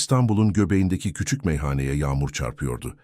İstanbul'un göbeğindeki küçük meyhaneye yağmur çarpıyordu.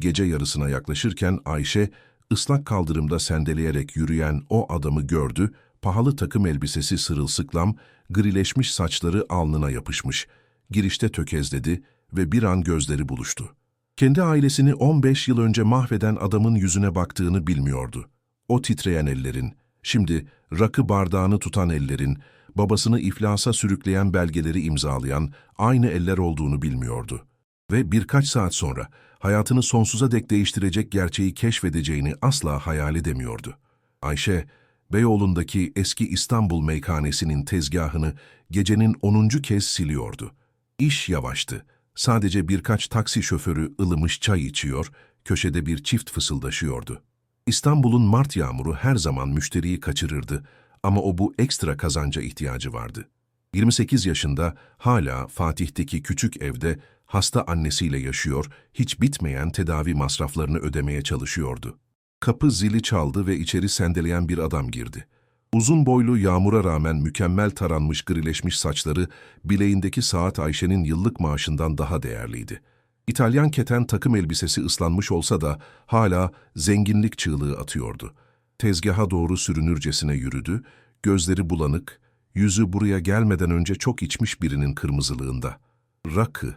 Gece yarısına yaklaşırken Ayşe, ıslak kaldırımda sendeleyerek yürüyen o adamı gördü, pahalı takım elbisesi sırılsıklam, grileşmiş saçları alnına yapışmış. Girişte tökezledi ve bir an gözleri buluştu. Kendi ailesini 15 yıl önce mahveden adamın yüzüne baktığını bilmiyordu. O titreyen ellerin, şimdi rakı bardağını tutan ellerin, babasını iflasa sürükleyen belgeleri imzalayan aynı eller olduğunu bilmiyordu. Ve birkaç saat sonra hayatını sonsuza dek değiştirecek gerçeği keşfedeceğini asla hayal edemiyordu. Ayşe, Beyoğlu'ndaki eski İstanbul meykanesinin tezgahını gecenin 10. kez siliyordu. İş yavaştı. Sadece birkaç taksi şoförü ılımış çay içiyor, köşede bir çift fısıldaşıyordu. İstanbul'un Mart yağmuru her zaman müşteriyi kaçırırdı ama o bu ekstra kazanca ihtiyacı vardı. 28 yaşında hala Fatih'teki küçük evde hasta annesiyle yaşıyor, hiç bitmeyen tedavi masraflarını ödemeye çalışıyordu. Kapı zili çaldı ve içeri sendeleyen bir adam girdi. Uzun boylu yağmura rağmen mükemmel taranmış grileşmiş saçları bileğindeki saat Ayşe'nin yıllık maaşından daha değerliydi. İtalyan keten takım elbisesi ıslanmış olsa da hala zenginlik çığlığı atıyordu. Tezgaha doğru sürünürcesine yürüdü, gözleri bulanık, yüzü buraya gelmeden önce çok içmiş birinin kırmızılığında. Rakı,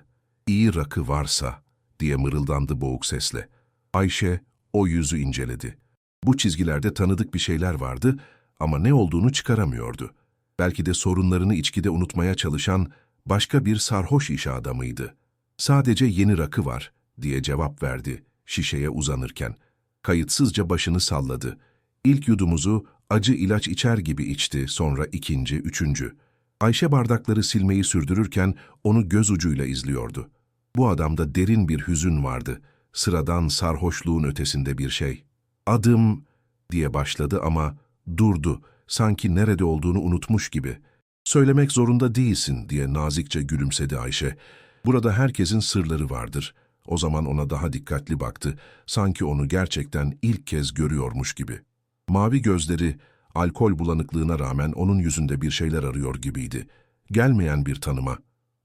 iyi rakı varsa diye mırıldandı boğuk sesle. Ayşe o yüzü inceledi. Bu çizgilerde tanıdık bir şeyler vardı ama ne olduğunu çıkaramıyordu. Belki de sorunlarını içkide unutmaya çalışan başka bir sarhoş iş adamıydı. Sadece yeni rakı var diye cevap verdi şişeye uzanırken. Kayıtsızca başını salladı. İlk yudumuzu acı ilaç içer gibi içti, sonra ikinci, üçüncü. Ayşe bardakları silmeyi sürdürürken onu göz ucuyla izliyordu. Bu adamda derin bir hüzün vardı. Sıradan sarhoşluğun ötesinde bir şey. Adım diye başladı ama durdu. Sanki nerede olduğunu unutmuş gibi. Söylemek zorunda değilsin diye nazikçe gülümsedi Ayşe. Burada herkesin sırları vardır. O zaman ona daha dikkatli baktı. Sanki onu gerçekten ilk kez görüyormuş gibi. Mavi gözleri, alkol bulanıklığına rağmen onun yüzünde bir şeyler arıyor gibiydi. Gelmeyen bir tanıma.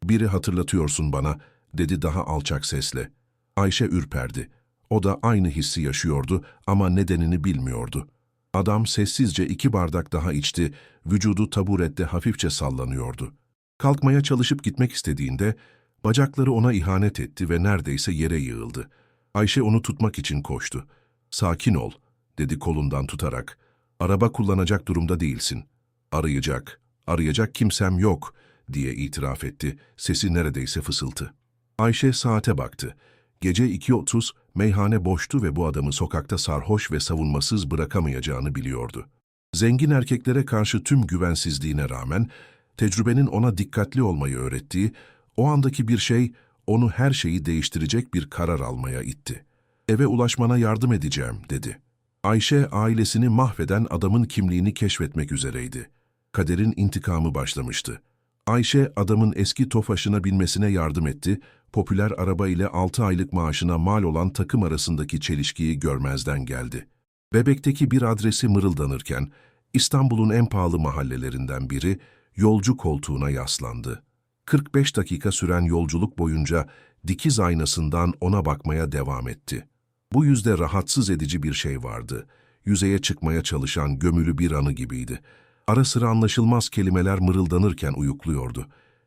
Biri hatırlatıyorsun bana, dedi daha alçak sesle. Ayşe ürperdi. O da aynı hissi yaşıyordu ama nedenini bilmiyordu. Adam sessizce iki bardak daha içti, vücudu taburette hafifçe sallanıyordu. Kalkmaya çalışıp gitmek istediğinde, bacakları ona ihanet etti ve neredeyse yere yığıldı. Ayşe onu tutmak için koştu. Sakin ol, dedi kolundan tutarak. Araba kullanacak durumda değilsin. Arayacak, arayacak kimsem yok, diye itiraf etti, sesi neredeyse fısıltı. Ayşe saate baktı. Gece 2.30, meyhane boştu ve bu adamı sokakta sarhoş ve savunmasız bırakamayacağını biliyordu. Zengin erkeklere karşı tüm güvensizliğine rağmen, tecrübenin ona dikkatli olmayı öğrettiği, o andaki bir şey, onu her şeyi değiştirecek bir karar almaya itti. Eve ulaşmana yardım edeceğim, dedi. Ayşe, ailesini mahveden adamın kimliğini keşfetmek üzereydi. Kaderin intikamı başlamıştı. Ayşe, adamın eski tofaşına binmesine yardım etti, popüler araba ile 6 aylık maaşına mal olan takım arasındaki çelişkiyi görmezden geldi. Bebek'teki bir adresi mırıldanırken, İstanbul'un en pahalı mahallelerinden biri, yolcu koltuğuna yaslandı. 45 dakika süren yolculuk boyunca dikiz aynasından ona bakmaya devam etti. Bu yüzde rahatsız edici bir şey vardı. Yüzeye çıkmaya çalışan gömülü bir anı gibiydi. Ara sıra anlaşılmaz kelimeler mırıldanırken uyukluyordu.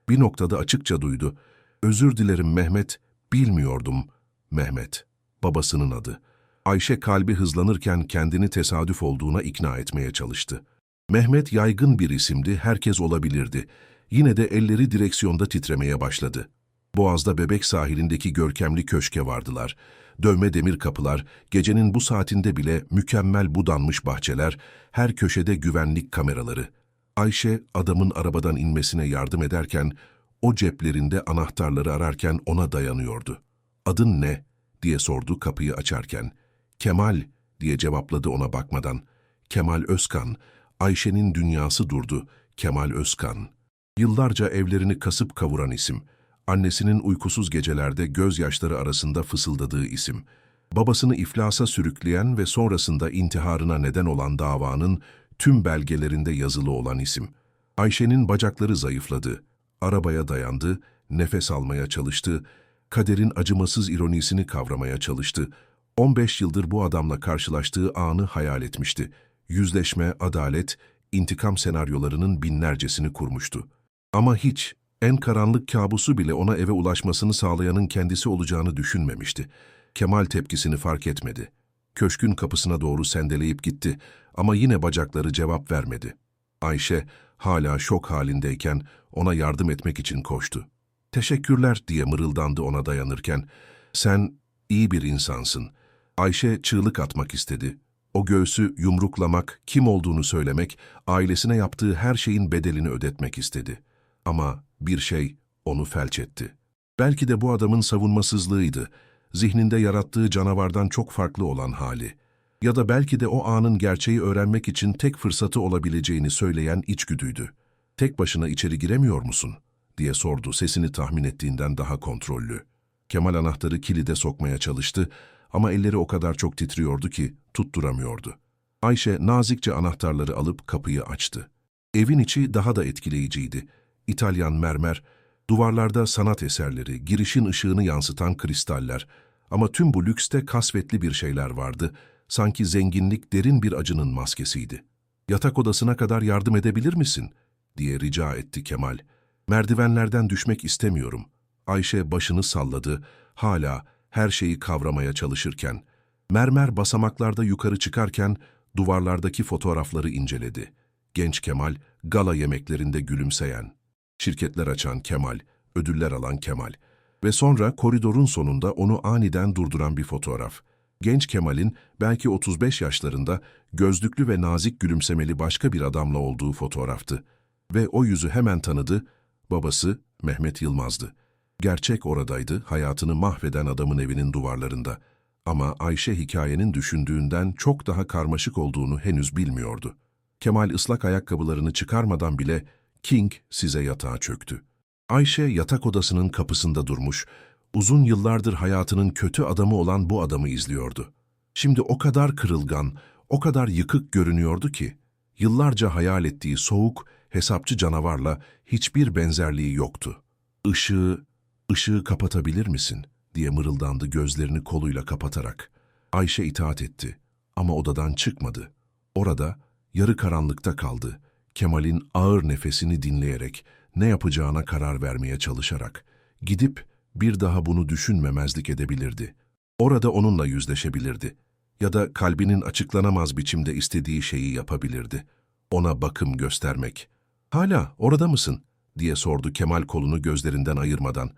Bir noktada açıkça duydu. Özür dilerim Mehmet, bilmiyordum. Mehmet, babasının adı. Ayşe kalbi hızlanırken kendini tesadüf olduğuna ikna etmeye çalıştı. Mehmet yaygın bir isimdi, herkes olabilirdi. Yine de elleri direksiyonda titremeye başladı. Boğaz'da bebek sahilindeki görkemli köşke vardılar. Dövme demir kapılar, gecenin bu saatinde bile mükemmel budanmış bahçeler, her köşede güvenlik kameraları. Ayşe adamın arabadan inmesine yardım ederken, o ceplerinde anahtarları ararken ona dayanıyordu. Adın ne? diye sordu kapıyı açarken. Kemal diye cevapladı ona bakmadan. Kemal Özkan. Ayşe'nin dünyası durdu. Kemal Özkan. Yıllarca evlerini kasıp kavuran isim. Annesinin uykusuz gecelerde gözyaşları arasında fısıldadığı isim. Babasını iflasa sürükleyen ve sonrasında intiharına neden olan davanın tüm belgelerinde yazılı olan isim. Ayşe'nin bacakları zayıfladı. Arabaya dayandı, nefes almaya çalıştı, kaderin acımasız ironisini kavramaya çalıştı. 15 yıldır bu adamla karşılaştığı anı hayal etmişti. Yüzleşme, adalet, intikam senaryolarının binlercesini kurmuştu. Ama hiç, en karanlık kabusu bile ona eve ulaşmasını sağlayanın kendisi olacağını düşünmemişti. Kemal tepkisini fark etmedi. Köşkün kapısına doğru sendeleyip gitti ama yine bacakları cevap vermedi. Ayşe hala şok halindeyken ona yardım etmek için koştu. Teşekkürler diye mırıldandı ona dayanırken. Sen iyi bir insansın. Ayşe çığlık atmak istedi. O göğsü yumruklamak, kim olduğunu söylemek, ailesine yaptığı her şeyin bedelini ödetmek istedi. Ama bir şey onu felç etti. Belki de bu adamın savunmasızlığıydı, zihninde yarattığı canavardan çok farklı olan hali. Ya da belki de o anın gerçeği öğrenmek için tek fırsatı olabileceğini söyleyen içgüdüydü. Tek başına içeri giremiyor musun? diye sordu sesini tahmin ettiğinden daha kontrollü. Kemal anahtarı kilide sokmaya çalıştı ama elleri o kadar çok titriyordu ki tutturamıyordu. Ayşe nazikçe anahtarları alıp kapıyı açtı. Evin içi daha da etkileyiciydi. İtalyan mermer, duvarlarda sanat eserleri, girişin ışığını yansıtan kristaller ama tüm bu lükste kasvetli bir şeyler vardı. Sanki zenginlik derin bir acının maskesiydi. Yatak odasına kadar yardım edebilir misin? diye rica etti Kemal. Merdivenlerden düşmek istemiyorum. Ayşe başını salladı, hala her şeyi kavramaya çalışırken. Mermer basamaklarda yukarı çıkarken duvarlardaki fotoğrafları inceledi. Genç Kemal, gala yemeklerinde gülümseyen. Şirketler açan Kemal, ödüller alan Kemal. Ve sonra koridorun sonunda onu aniden durduran bir fotoğraf. Genç Kemal'in belki 35 yaşlarında gözlüklü ve nazik gülümsemeli başka bir adamla olduğu fotoğraftı. Ve o yüzü hemen tanıdı, babası Mehmet Yılmaz'dı. Gerçek oradaydı, hayatını mahveden adamın evinin duvarlarında. Ama Ayşe hikayenin düşündüğünden çok daha karmaşık olduğunu henüz bilmiyordu. Kemal ıslak ayakkabılarını çıkarmadan bile King size yatağa çöktü. Ayşe yatak odasının kapısında durmuş, uzun yıllardır hayatının kötü adamı olan bu adamı izliyordu. Şimdi o kadar kırılgan, o kadar yıkık görünüyordu ki, yıllarca hayal ettiği soğuk, hesapçı canavarla hiçbir benzerliği yoktu. Işığı, ışığı kapatabilir misin? diye mırıldandı gözlerini koluyla kapatarak. Ayşe itaat etti ama odadan çıkmadı. Orada, yarı karanlıkta kaldı. Kemal'in ağır nefesini dinleyerek, ne yapacağına karar vermeye çalışarak, gidip bir daha bunu düşünmemezlik edebilirdi. Orada onunla yüzleşebilirdi. Ya da kalbinin açıklanamaz biçimde istediği şeyi yapabilirdi. Ona bakım göstermek. Hala orada mısın? diye sordu Kemal kolunu gözlerinden ayırmadan.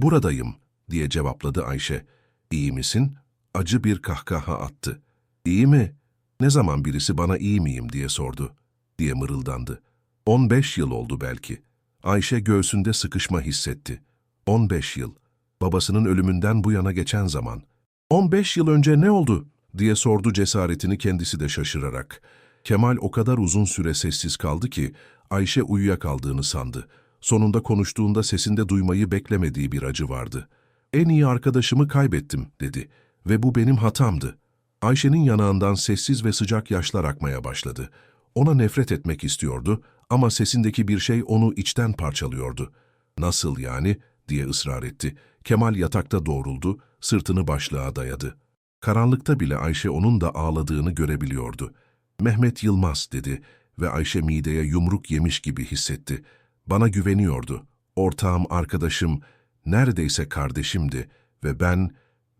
Buradayım, diye cevapladı Ayşe. İyi misin? Acı bir kahkaha attı. İyi mi? Ne zaman birisi bana iyi miyim diye sordu, diye mırıldandı. 15 yıl oldu belki. Ayşe göğsünde sıkışma hissetti. 15 yıl. Babasının ölümünden bu yana geçen zaman. 15 yıl önce ne oldu? diye sordu cesaretini kendisi de şaşırarak. Kemal o kadar uzun süre sessiz kaldı ki Ayşe uyuyakaldığını sandı. Sonunda konuştuğunda sesinde duymayı beklemediği bir acı vardı. En iyi arkadaşımı kaybettim dedi ve bu benim hatamdı. Ayşe'nin yanağından sessiz ve sıcak yaşlar akmaya başladı. Ona nefret etmek istiyordu ama sesindeki bir şey onu içten parçalıyordu. Nasıl yani diye ısrar etti. Kemal yatakta doğruldu, sırtını başlığa dayadı. Karanlıkta bile Ayşe onun da ağladığını görebiliyordu. Mehmet Yılmaz dedi ve Ayşe mideye yumruk yemiş gibi hissetti. Bana güveniyordu. Ortağım, arkadaşım, neredeyse kardeşimdi ve ben,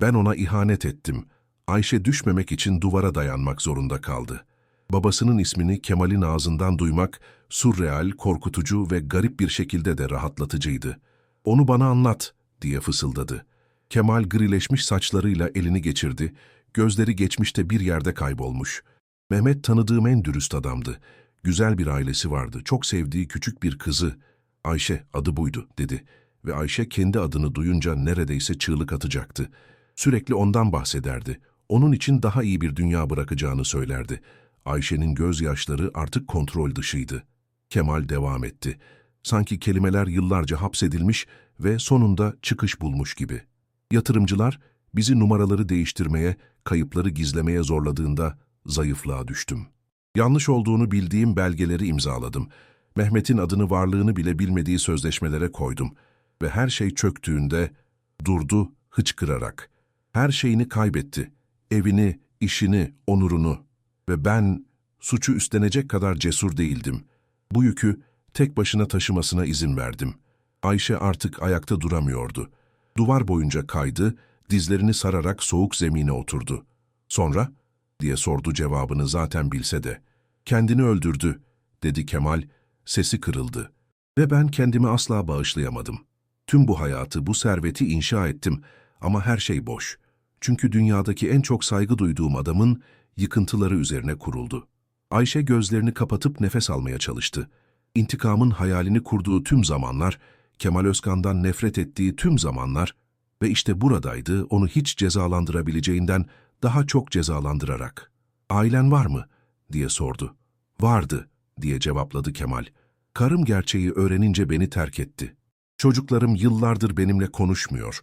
ben ona ihanet ettim. Ayşe düşmemek için duvara dayanmak zorunda kaldı. Babasının ismini Kemal'in ağzından duymak, surreal, korkutucu ve garip bir şekilde de rahatlatıcıydı. Onu bana anlat, diye fısıldadı. Kemal grileşmiş saçlarıyla elini geçirdi, gözleri geçmişte bir yerde kaybolmuş. Mehmet tanıdığım en dürüst adamdı. Güzel bir ailesi vardı, çok sevdiği küçük bir kızı. Ayşe, adı buydu, dedi. Ve Ayşe kendi adını duyunca neredeyse çığlık atacaktı. Sürekli ondan bahsederdi. Onun için daha iyi bir dünya bırakacağını söylerdi. Ayşe'nin gözyaşları artık kontrol dışıydı. Kemal devam etti. Sanki kelimeler yıllarca hapsedilmiş ve sonunda çıkış bulmuş gibi. Yatırımcılar bizi numaraları değiştirmeye, kayıpları gizlemeye zorladığında zayıflığa düştüm. Yanlış olduğunu bildiğim belgeleri imzaladım. Mehmet'in adını varlığını bile bilmediği sözleşmelere koydum. Ve her şey çöktüğünde durdu hıçkırarak. Her şeyini kaybetti. Evini, işini, onurunu. Ve ben suçu üstlenecek kadar cesur değildim. Bu yükü tek başına taşımasına izin verdim. Ayşe artık ayakta duramıyordu. Duvar boyunca kaydı, dizlerini sararak soğuk zemine oturdu. Sonra, diye sordu cevabını zaten bilse de. Kendini öldürdü, dedi Kemal, sesi kırıldı. Ve ben kendimi asla bağışlayamadım. Tüm bu hayatı, bu serveti inşa ettim ama her şey boş. Çünkü dünyadaki en çok saygı duyduğum adamın yıkıntıları üzerine kuruldu. Ayşe gözlerini kapatıp nefes almaya çalıştı. İntikamın hayalini kurduğu tüm zamanlar, Kemal Özkan'dan nefret ettiği tüm zamanlar ve işte buradaydı onu hiç cezalandırabileceğinden daha çok cezalandırarak. ''Ailen var mı?'' diye sordu. ''Vardı.'' diye cevapladı Kemal. ''Karım gerçeği öğrenince beni terk etti. Çocuklarım yıllardır benimle konuşmuyor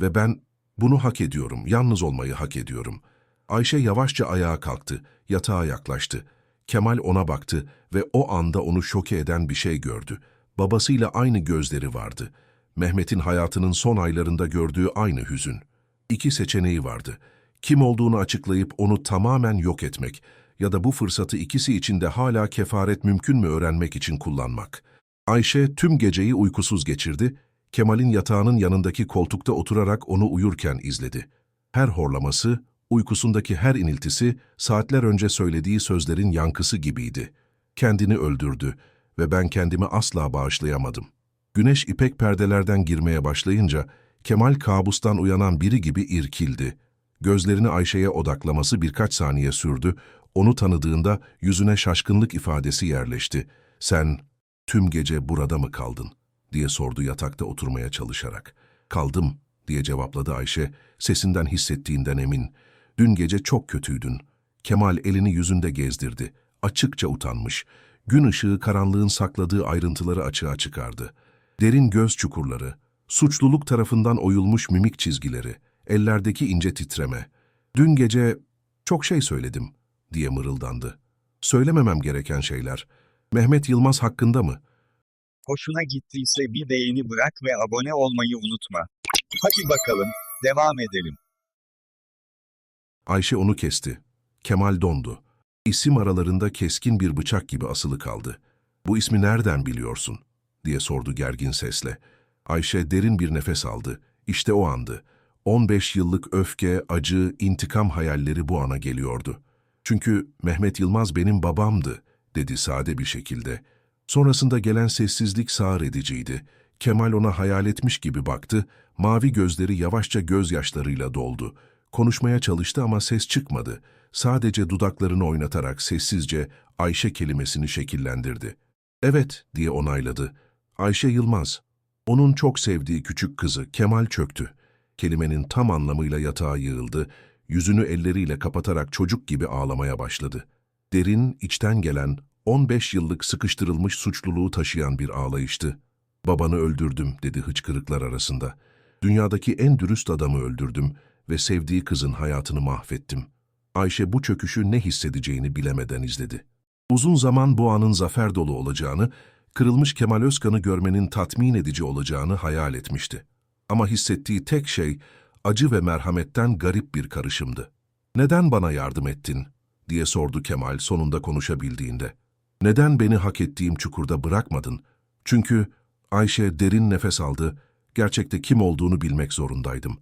ve ben bunu hak ediyorum, yalnız olmayı hak ediyorum.'' Ayşe yavaşça ayağa kalktı, yatağa yaklaştı. Kemal ona baktı ve o anda onu şoke eden bir şey gördü. Babasıyla aynı gözleri vardı. Mehmet'in hayatının son aylarında gördüğü aynı hüzün. İki seçeneği vardı. Kim olduğunu açıklayıp onu tamamen yok etmek ya da bu fırsatı ikisi için de hala kefaret mümkün mü öğrenmek için kullanmak. Ayşe tüm geceyi uykusuz geçirdi, Kemal'in yatağının yanındaki koltukta oturarak onu uyurken izledi. Her horlaması, uykusundaki her iniltisi saatler önce söylediği sözlerin yankısı gibiydi. Kendini öldürdü ve ben kendimi asla bağışlayamadım. Güneş ipek perdelerden girmeye başlayınca Kemal kabustan uyanan biri gibi irkildi. Gözlerini Ayşe'ye odaklaması birkaç saniye sürdü. Onu tanıdığında yüzüne şaşkınlık ifadesi yerleşti. Sen tüm gece burada mı kaldın? diye sordu yatakta oturmaya çalışarak. Kaldım diye cevapladı Ayşe, sesinden hissettiğinden emin. Dün gece çok kötüydün. Kemal elini yüzünde gezdirdi. Açıkça utanmış. Gün ışığı karanlığın sakladığı ayrıntıları açığa çıkardı. Derin göz çukurları, suçluluk tarafından oyulmuş mimik çizgileri, ellerdeki ince titreme. Dün gece çok şey söyledim diye mırıldandı. Söylememem gereken şeyler. Mehmet Yılmaz hakkında mı? Hoşuna gittiyse bir beğeni bırak ve abone olmayı unutma. Hadi bakalım, devam edelim. Ayşe onu kesti. Kemal dondu. İsim aralarında keskin bir bıçak gibi asılı kaldı. Bu ismi nereden biliyorsun? diye sordu gergin sesle. Ayşe derin bir nefes aldı. İşte o andı. 15 yıllık öfke, acı, intikam hayalleri bu ana geliyordu. Çünkü Mehmet Yılmaz benim babamdı, dedi sade bir şekilde. Sonrasında gelen sessizlik sağır ediciydi. Kemal ona hayal etmiş gibi baktı, mavi gözleri yavaşça gözyaşlarıyla doldu. Konuşmaya çalıştı ama ses çıkmadı. Sadece dudaklarını oynatarak sessizce Ayşe kelimesini şekillendirdi. Evet, diye onayladı. Ayşe Yılmaz. Onun çok sevdiği küçük kızı Kemal çöktü. Kelimenin tam anlamıyla yatağa yığıldı, yüzünü elleriyle kapatarak çocuk gibi ağlamaya başladı. Derin, içten gelen, 15 yıllık sıkıştırılmış suçluluğu taşıyan bir ağlayıştı. Babanı öldürdüm, dedi hıçkırıklar arasında. Dünyadaki en dürüst adamı öldürdüm ve sevdiği kızın hayatını mahvettim. Ayşe bu çöküşü ne hissedeceğini bilemeden izledi. Uzun zaman bu anın zafer dolu olacağını, kırılmış Kemal Özkan'ı görmenin tatmin edici olacağını hayal etmişti. Ama hissettiği tek şey acı ve merhametten garip bir karışımdı. ''Neden bana yardım ettin?'' diye sordu Kemal sonunda konuşabildiğinde. ''Neden beni hak ettiğim çukurda bırakmadın?'' Çünkü Ayşe derin nefes aldı, gerçekte kim olduğunu bilmek zorundaydım.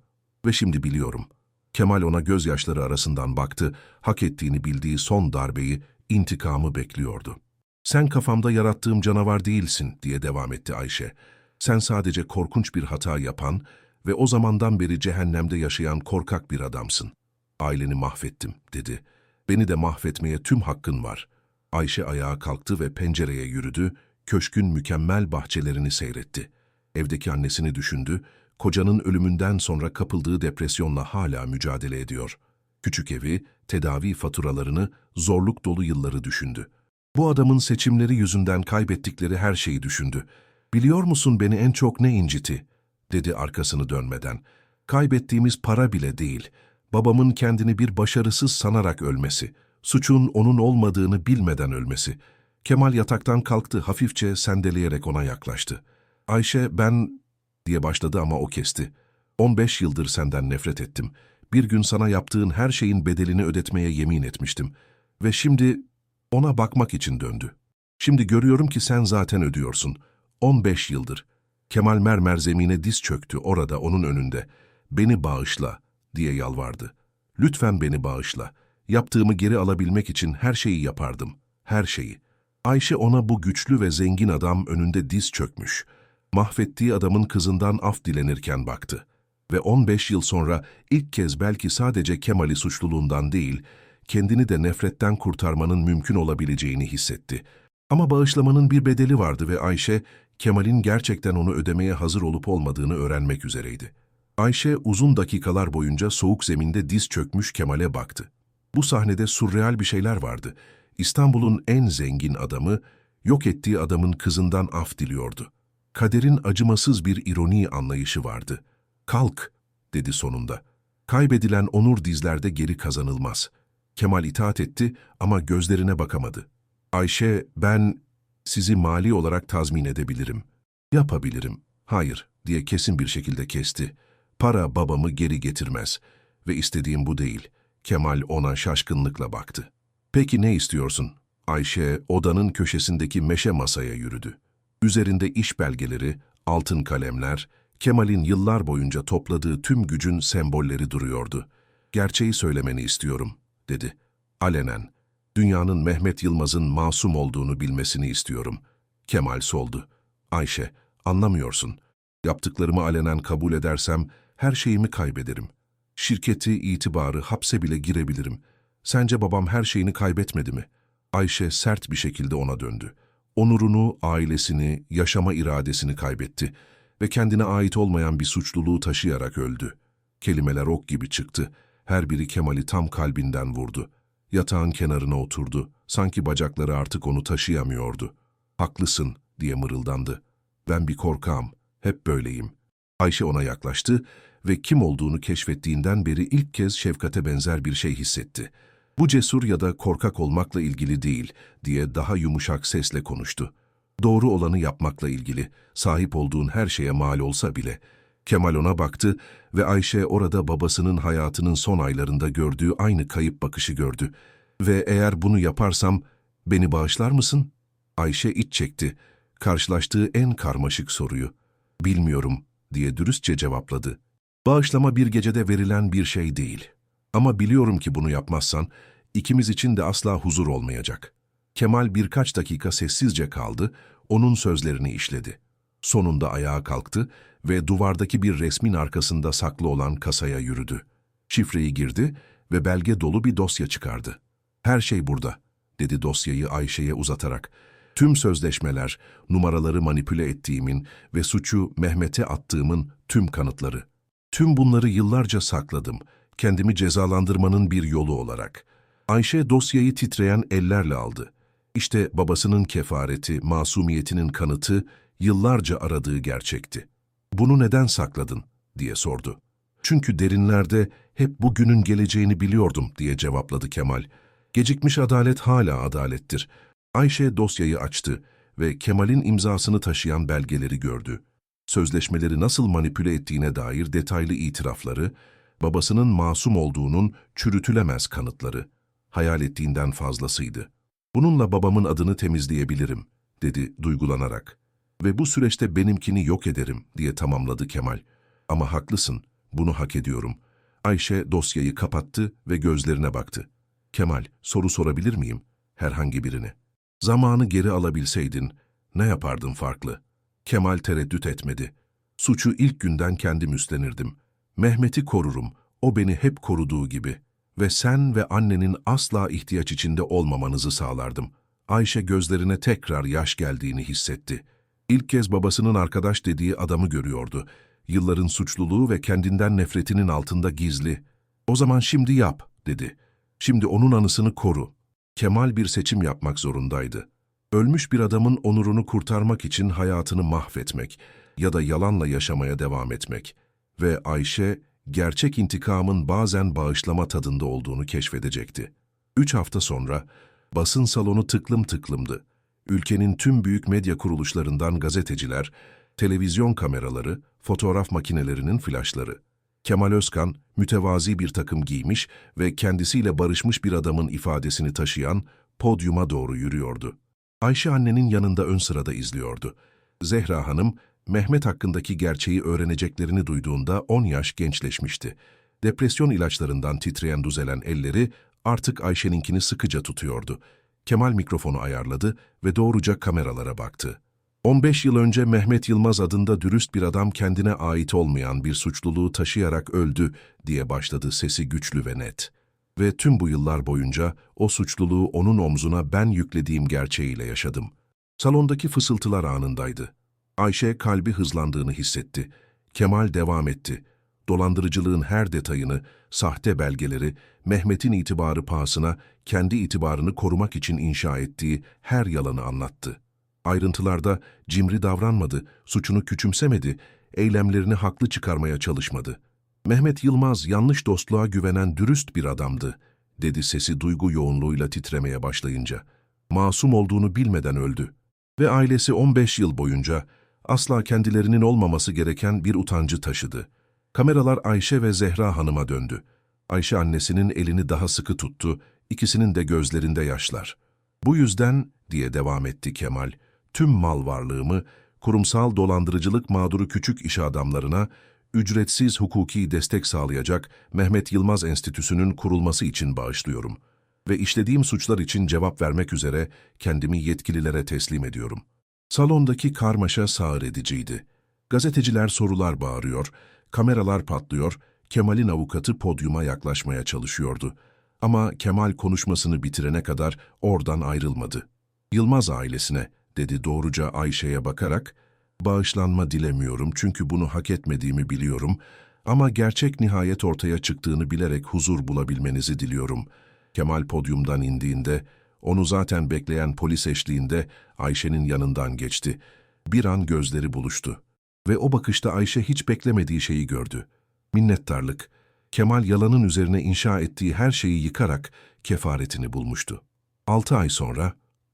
Ve şimdi biliyorum. Kemal ona gözyaşları arasından baktı, hak ettiğini bildiği son darbeyi, intikamı bekliyordu. Sen kafamda yarattığım canavar değilsin diye devam etti Ayşe. Sen sadece korkunç bir hata yapan ve o zamandan beri cehennemde yaşayan korkak bir adamsın. Aileni mahvettim dedi. Beni de mahvetmeye tüm hakkın var. Ayşe ayağa kalktı ve pencereye yürüdü, köşkün mükemmel bahçelerini seyretti. Evdeki annesini düşündü, kocanın ölümünden sonra kapıldığı depresyonla hala mücadele ediyor. Küçük evi, tedavi faturalarını, zorluk dolu yılları düşündü. Bu adamın seçimleri yüzünden kaybettikleri her şeyi düşündü. Biliyor musun beni en çok ne inciti? dedi arkasını dönmeden. Kaybettiğimiz para bile değil. Babamın kendini bir başarısız sanarak ölmesi. Suçun onun olmadığını bilmeden ölmesi. Kemal yataktan kalktı hafifçe sendeleyerek ona yaklaştı. Ayşe ben diye başladı ama o kesti. 15 yıldır senden nefret ettim. Bir gün sana yaptığın her şeyin bedelini ödetmeye yemin etmiştim. Ve şimdi ona bakmak için döndü. Şimdi görüyorum ki sen zaten ödüyorsun. 15 yıldır. Kemal mermer zemine diz çöktü orada onun önünde. Beni bağışla diye yalvardı. Lütfen beni bağışla. Yaptığımı geri alabilmek için her şeyi yapardım. Her şeyi. Ayşe ona bu güçlü ve zengin adam önünde diz çökmüş. Mahvettiği adamın kızından af dilenirken baktı. Ve 15 yıl sonra ilk kez belki sadece Kemal'i suçluluğundan değil, kendini de nefretten kurtarmanın mümkün olabileceğini hissetti. Ama bağışlamanın bir bedeli vardı ve Ayşe, Kemal'in gerçekten onu ödemeye hazır olup olmadığını öğrenmek üzereydi. Ayşe uzun dakikalar boyunca soğuk zeminde diz çökmüş Kemal'e baktı. Bu sahnede sürreal bir şeyler vardı. İstanbul'un en zengin adamı, yok ettiği adamın kızından af diliyordu. Kaderin acımasız bir ironi anlayışı vardı. Kalk, dedi sonunda. Kaybedilen onur dizlerde geri kazanılmaz. Kemal itaat etti ama gözlerine bakamadı. Ayşe, ben sizi mali olarak tazmin edebilirim. Yapabilirim. Hayır, diye kesin bir şekilde kesti. Para babamı geri getirmez. Ve istediğim bu değil. Kemal ona şaşkınlıkla baktı. Peki ne istiyorsun? Ayşe odanın köşesindeki meşe masaya yürüdü. Üzerinde iş belgeleri, altın kalemler, Kemal'in yıllar boyunca topladığı tüm gücün sembolleri duruyordu. Gerçeği söylemeni istiyorum, dedi. Alenen, dünyanın Mehmet Yılmaz'ın masum olduğunu bilmesini istiyorum. Kemal soldu. Ayşe, anlamıyorsun. Yaptıklarımı alenen kabul edersem her şeyimi kaybederim. Şirketi, itibarı, hapse bile girebilirim. Sence babam her şeyini kaybetmedi mi? Ayşe sert bir şekilde ona döndü. Onurunu, ailesini, yaşama iradesini kaybetti ve kendine ait olmayan bir suçluluğu taşıyarak öldü. Kelimeler ok gibi çıktı. Her biri Kemal'i tam kalbinden vurdu. Yatağın kenarına oturdu. Sanki bacakları artık onu taşıyamıyordu. Haklısın diye mırıldandı. Ben bir korkağım. Hep böyleyim. Ayşe ona yaklaştı ve kim olduğunu keşfettiğinden beri ilk kez şefkate benzer bir şey hissetti. Bu cesur ya da korkak olmakla ilgili değil diye daha yumuşak sesle konuştu. Doğru olanı yapmakla ilgili, sahip olduğun her şeye mal olsa bile. Kemal ona baktı ve Ayşe orada babasının hayatının son aylarında gördüğü aynı kayıp bakışı gördü. Ve eğer bunu yaparsam beni bağışlar mısın? Ayşe iç çekti. Karşılaştığı en karmaşık soruyu. Bilmiyorum diye dürüstçe cevapladı. Bağışlama bir gecede verilen bir şey değil. Ama biliyorum ki bunu yapmazsan ikimiz için de asla huzur olmayacak. Kemal birkaç dakika sessizce kaldı, onun sözlerini işledi. Sonunda ayağa kalktı ve duvardaki bir resmin arkasında saklı olan kasaya yürüdü. Şifreyi girdi ve belge dolu bir dosya çıkardı. Her şey burada, dedi dosyayı Ayşe'ye uzatarak. Tüm sözleşmeler, numaraları manipüle ettiğimin ve suçu Mehmet'e attığımın tüm kanıtları. Tüm bunları yıllarca sakladım, kendimi cezalandırmanın bir yolu olarak. Ayşe dosyayı titreyen ellerle aldı. İşte babasının kefareti, masumiyetinin kanıtı, yıllarca aradığı gerçekti. Bunu neden sakladın? diye sordu. Çünkü derinlerde hep bugünün geleceğini biliyordum diye cevapladı Kemal. Gecikmiş adalet hala adalettir. Ayşe dosyayı açtı ve Kemal'in imzasını taşıyan belgeleri gördü. Sözleşmeleri nasıl manipüle ettiğine dair detaylı itirafları, babasının masum olduğunun çürütülemez kanıtları. Hayal ettiğinden fazlasıydı. Bununla babamın adını temizleyebilirim, dedi duygulanarak. Ve bu süreçte benimkini yok ederim, diye tamamladı Kemal. Ama haklısın, bunu hak ediyorum. Ayşe dosyayı kapattı ve gözlerine baktı. Kemal, soru sorabilir miyim? Herhangi birini. Zamanı geri alabilseydin, ne yapardın farklı? Kemal tereddüt etmedi. Suçu ilk günden kendim üstlenirdim. Mehmet'i korurum, o beni hep koruduğu gibi. Ve sen ve annenin asla ihtiyaç içinde olmamanızı sağlardım. Ayşe gözlerine tekrar yaş geldiğini hissetti. İlk kez babasının arkadaş dediği adamı görüyordu. Yılların suçluluğu ve kendinden nefretinin altında gizli. O zaman şimdi yap, dedi. Şimdi onun anısını koru. Kemal bir seçim yapmak zorundaydı. Ölmüş bir adamın onurunu kurtarmak için hayatını mahvetmek ya da yalanla yaşamaya devam etmek. Ve Ayşe, gerçek intikamın bazen bağışlama tadında olduğunu keşfedecekti. Üç hafta sonra basın salonu tıklım tıklımdı. Ülkenin tüm büyük medya kuruluşlarından gazeteciler, televizyon kameraları, fotoğraf makinelerinin flaşları. Kemal Özkan, mütevazi bir takım giymiş ve kendisiyle barışmış bir adamın ifadesini taşıyan podyuma doğru yürüyordu. Ayşe annenin yanında ön sırada izliyordu. Zehra Hanım, Mehmet hakkındaki gerçeği öğreneceklerini duyduğunda 10 yaş gençleşmişti. Depresyon ilaçlarından titreyen düzelen elleri artık Ayşe'ninkini sıkıca tutuyordu. Kemal mikrofonu ayarladı ve doğruca kameralara baktı. 15 yıl önce Mehmet Yılmaz adında dürüst bir adam kendine ait olmayan bir suçluluğu taşıyarak öldü diye başladı sesi güçlü ve net. Ve tüm bu yıllar boyunca o suçluluğu onun omzuna ben yüklediğim gerçeğiyle yaşadım. Salondaki fısıltılar anındaydı. Ayşe kalbi hızlandığını hissetti. Kemal devam etti. Dolandırıcılığın her detayını, sahte belgeleri, Mehmet'in itibarı pahasına kendi itibarını korumak için inşa ettiği her yalanı anlattı. Ayrıntılarda cimri davranmadı, suçunu küçümsemedi, eylemlerini haklı çıkarmaya çalışmadı. Mehmet Yılmaz yanlış dostluğa güvenen dürüst bir adamdı, dedi sesi duygu yoğunluğuyla titremeye başlayınca. Masum olduğunu bilmeden öldü. Ve ailesi 15 yıl boyunca asla kendilerinin olmaması gereken bir utancı taşıdı. Kameralar Ayşe ve Zehra Hanım'a döndü. Ayşe annesinin elini daha sıkı tuttu, ikisinin de gözlerinde yaşlar. Bu yüzden, diye devam etti Kemal, tüm mal varlığımı, kurumsal dolandırıcılık mağduru küçük iş adamlarına, ücretsiz hukuki destek sağlayacak Mehmet Yılmaz Enstitüsü'nün kurulması için bağışlıyorum. Ve işlediğim suçlar için cevap vermek üzere kendimi yetkililere teslim ediyorum. Salondaki karmaşa sağır ediciydi. Gazeteciler sorular bağırıyor, kameralar patlıyor, Kemal'in avukatı podyuma yaklaşmaya çalışıyordu. Ama Kemal konuşmasını bitirene kadar oradan ayrılmadı. Yılmaz ailesine, dedi doğruca Ayşe'ye bakarak, bağışlanma dilemiyorum çünkü bunu hak etmediğimi biliyorum ama gerçek nihayet ortaya çıktığını bilerek huzur bulabilmenizi diliyorum. Kemal podyumdan indiğinde, onu zaten bekleyen polis eşliğinde Ayşe'nin yanından geçti. Bir an gözleri buluştu. Ve o bakışta Ayşe hiç beklemediği şeyi gördü. Minnettarlık. Kemal yalanın üzerine inşa ettiği her şeyi yıkarak kefaretini bulmuştu. Altı ay sonra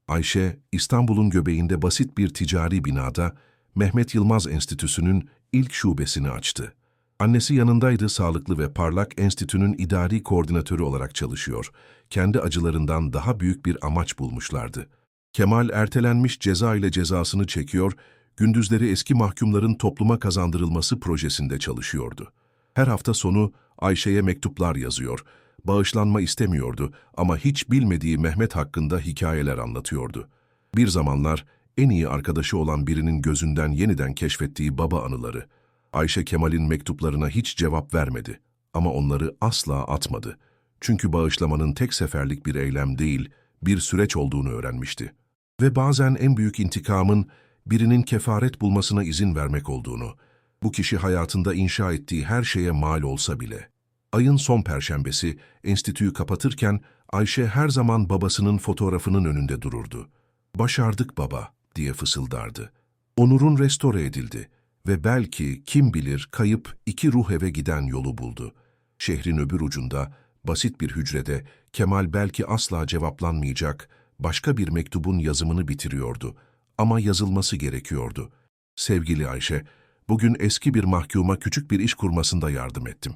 Ayşe, İstanbul'un göbeğinde basit bir ticari binada Mehmet Yılmaz Enstitüsü'nün ilk şubesini açtı. Annesi yanındaydı, sağlıklı ve parlak enstitünün idari koordinatörü olarak çalışıyor. Kendi acılarından daha büyük bir amaç bulmuşlardı. Kemal ertelenmiş ceza ile cezasını çekiyor, gündüzleri eski mahkumların topluma kazandırılması projesinde çalışıyordu. Her hafta sonu Ayşe'ye mektuplar yazıyor. Bağışlanma istemiyordu ama hiç bilmediği Mehmet hakkında hikayeler anlatıyordu. Bir zamanlar en iyi arkadaşı olan birinin gözünden yeniden keşfettiği baba anıları. Ayşe Kemal'in mektuplarına hiç cevap vermedi ama onları asla atmadı. Çünkü bağışlamanın tek seferlik bir eylem değil, bir süreç olduğunu öğrenmişti. Ve bazen en büyük intikamın birinin kefaret bulmasına izin vermek olduğunu, bu kişi hayatında inşa ettiği her şeye mal olsa bile. Ayın son perşembesi enstitüyü kapatırken Ayşe her zaman babasının fotoğrafının önünde dururdu. Başardık baba diye fısıldardı. Onur'un restore edildi ve belki kim bilir kayıp iki ruh eve giden yolu buldu. Şehrin öbür ucunda, basit bir hücrede Kemal belki asla cevaplanmayacak başka bir mektubun yazımını bitiriyordu. Ama yazılması gerekiyordu. Sevgili Ayşe, bugün eski bir mahkuma küçük bir iş kurmasında yardım ettim.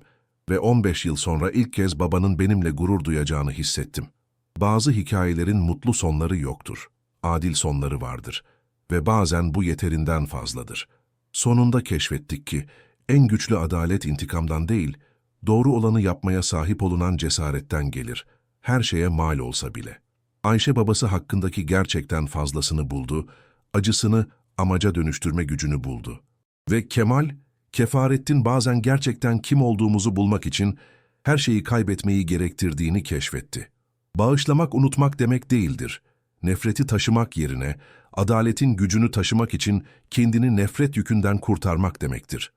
Ve 15 yıl sonra ilk kez babanın benimle gurur duyacağını hissettim. Bazı hikayelerin mutlu sonları yoktur. Adil sonları vardır. Ve bazen bu yeterinden fazladır. Sonunda keşfettik ki, en güçlü adalet intikamdan değil, doğru olanı yapmaya sahip olunan cesaretten gelir. Her şeye mal olsa bile. Ayşe babası hakkındaki gerçekten fazlasını buldu, acısını amaca dönüştürme gücünü buldu. Ve Kemal, kefaretin bazen gerçekten kim olduğumuzu bulmak için her şeyi kaybetmeyi gerektirdiğini keşfetti. Bağışlamak unutmak demek değildir. Nefreti taşımak yerine adaletin gücünü taşımak için kendini nefret yükünden kurtarmak demektir.